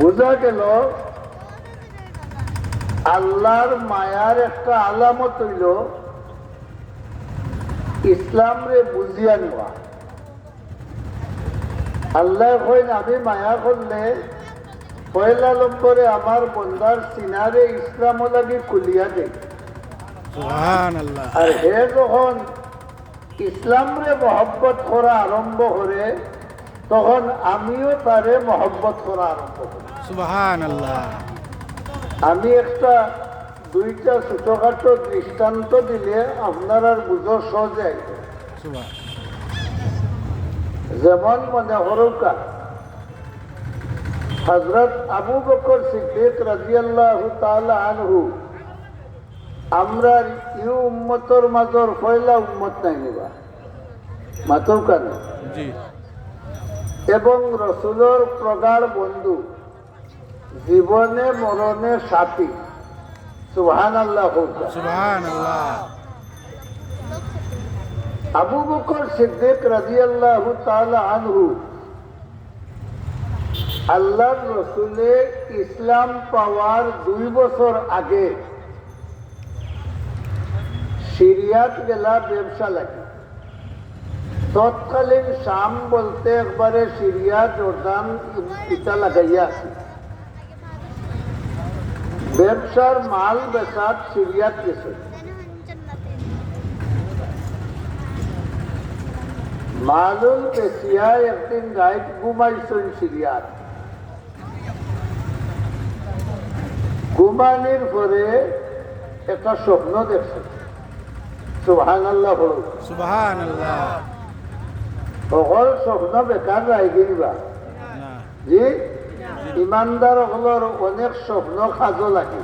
বোঝা গেল আল্লাহর মায়ার একটা আলামত হইল ইসলাম রে বুঝিয়া নেওয়া। আল্লাহ কইন আমি মায়া করলে পয়লা নম্বরে আমার বন্দার সিনারে ইসলাম লাগি খুলিয়া দেয় আর হে যখন ইসলাম রে মহব্বত করা আরম্ভ করে তখন আমিও তারে মহব্বত করা আরম্ভ করি। আমি একটা দুইটা ছোটখাটো দৃষ্টান্ত দিলে আপনার আর বুঝো সহজে যেমন মনে হরকা হজরত আবু বকর সিদ্দিক রাজিয়াল্লাহু আনহু আমরা ইউ উম্মতর মাজর পয়লা উম্মত নাই নিবা। মাতর কেন? জি। এবং রসুলোর প্রগাঢ় বন্ধু। জীবনে মরণে সাথী। সুহান আল্লাহ আবু বকর সিদ্দিক রাজিয়াল্লাহু তাআলা আনহু আল্লাহর রসুলে ইসলাম পাওয়ার দুই বছর আগে সিরিয়াত গেলা ব্যবসা লাগে। তৎকালীন শাম বলতে একবারে সিরিয়া জর্দান ইটা লাগাইয়া আছে ব্যবসার মাল বেচাত সিরিয়াত গেছে মালুল বেচিয়া একদিন গাইড ঘুমাইছেন সিরিয়াত ঘুমানির পরে একটা স্বপ্ন দেখছে। সুহান আল্লাহ হল সুবহান আল্লাহ সকল স্বপ্ন বেকার গিরিবা জি? ইমানদার হলর অনেক স্বপ্ন কাজও লাগে।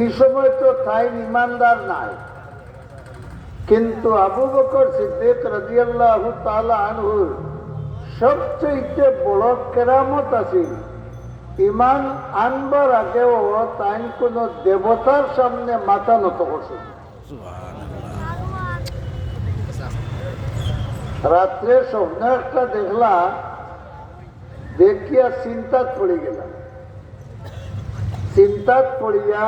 এই সময় তো তাই ইমানদার নাই। কিন্তু আবু বকর সিদ্দিক রাজিয়াল্লাহু তাআলা আনহুর সবচেয়ে বড় কেরামত আছে ইমান আনবার আগেও তাই কোন দেবতার সামনে মাথা নত করছে রাত্রে স্বপ্ন একটা দেখলা দেখিয়া চিন্তাত পড়ে গেলাম চিন্তাত পড়িয়া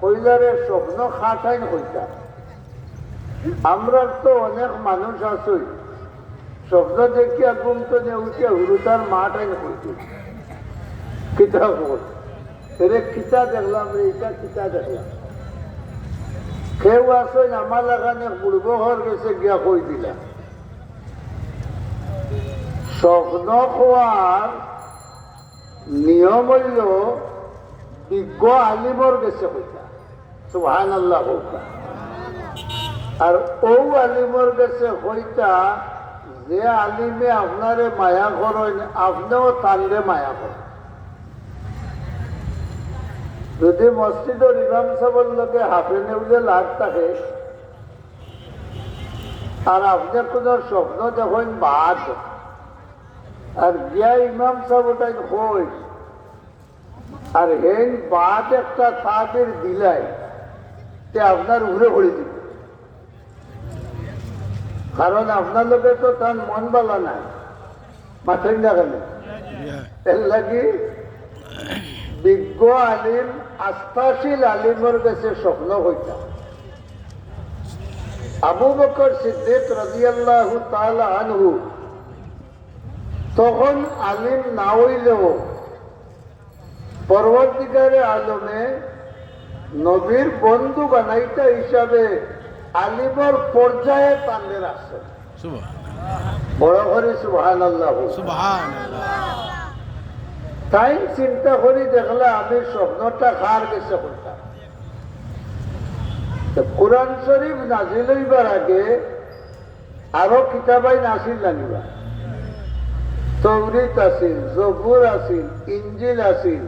কইলারে স্বপ্ন খাটাইন হইতা। আমরা তো অনেক মানুষ আছি স্বপ্ন দেখিয়া ঘুম তো নে উঠিয়া হুরুতার মাটাইন হইতে। কিতা বল এরে কিতা দেখলাম রে এটা কিতা দেখলাম। কেউ আসেন আমার লাগানে বুড়ব ঘর গেছে গিয়া কই দিলা। স্বপ্ন খোয়ার নিয়ম হইল বিজ্ঞ আলিমর গেছে হইতা সুহান আল্লাহ হইতা আর ও আলিমর গেছে হইতা যে আলিমে আপনারে মায়া করেন আপনিও তানরে মায়া করেন যদি মসজিদর ইমাম সাহেবের লোকে হাফে নেউলে লাভ থাকে আর আপনি কোনো স্বপ্ন দেখেন বাদ। আর গিয়া ইমাম সাহেব ওটাই হই আর হেন বাদ একটা তাদের দিলাই তে আপনার উড়ে ভরে দিবে। কারণ আপনার লোকে তো তার মন বালা নাই। মাথেন ইয়া এর লাগি বিজ্ঞ আলিম আস্থাশীল আলিমের কাছে স্বপ্ন হইতা। আবু বকর সিদ্দিক রাজিয়াল্লাহু তাআলা আনহু তখন আলিম না হইলেও পরবর্তীকারে আলমে নবীর বন্ধু বানাইতা হিসাবে আলিমর পর্যায়ে রাখছে সুবহান বড় করে আল্লাহ তাই চিন্তা করি দেখলে আমি স্বপ্নটা খার গেছে করতাম? কোরআন শরীফ নাজিল হইবার আগে আরও কিতাবাই নাসিল জানিবা তৌরিত আছিল জবুর আছিল, ইঞ্জিল আছিল।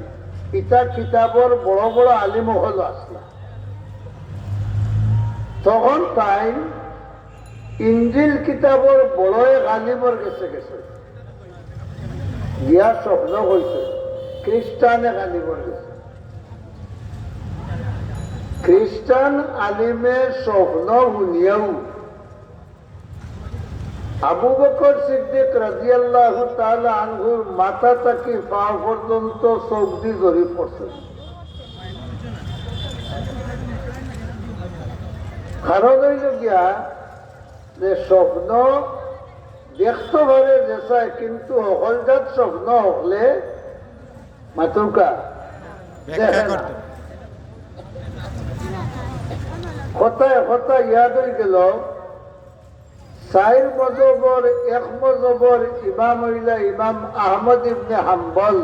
ইটা কিতাবর বড় বড় আলিমহল আসলা তখন তাই ইঞ্জিল কিতাবর বড় এক আলিমর গেছে গেছে। গিয়া স্বপ্ন হয়েছে খ্রিস্টানে আলিমর গেছে। খ্রিস্টান আলিমে স্বপ্ন শুনিয়াও আবু বকর সিদ্দিক রাজিয়াল্লাহ তাআলা আনহুর মাথা থাকি পা পর্যন্ত সবজি জড়ি পড়ছে। কারণ হইল গিয়া যে স্বপ্ন দেখতে পারে যেসায় কিন্তু সকলজাত স্বপ্ন হলে মাতুকা কথায় কথা ইয়াদ হয়ে গেল। চাইর মজবর এক মজবর ইমাম হইলা ইমাম আহমদ ইবনে হাম্বল।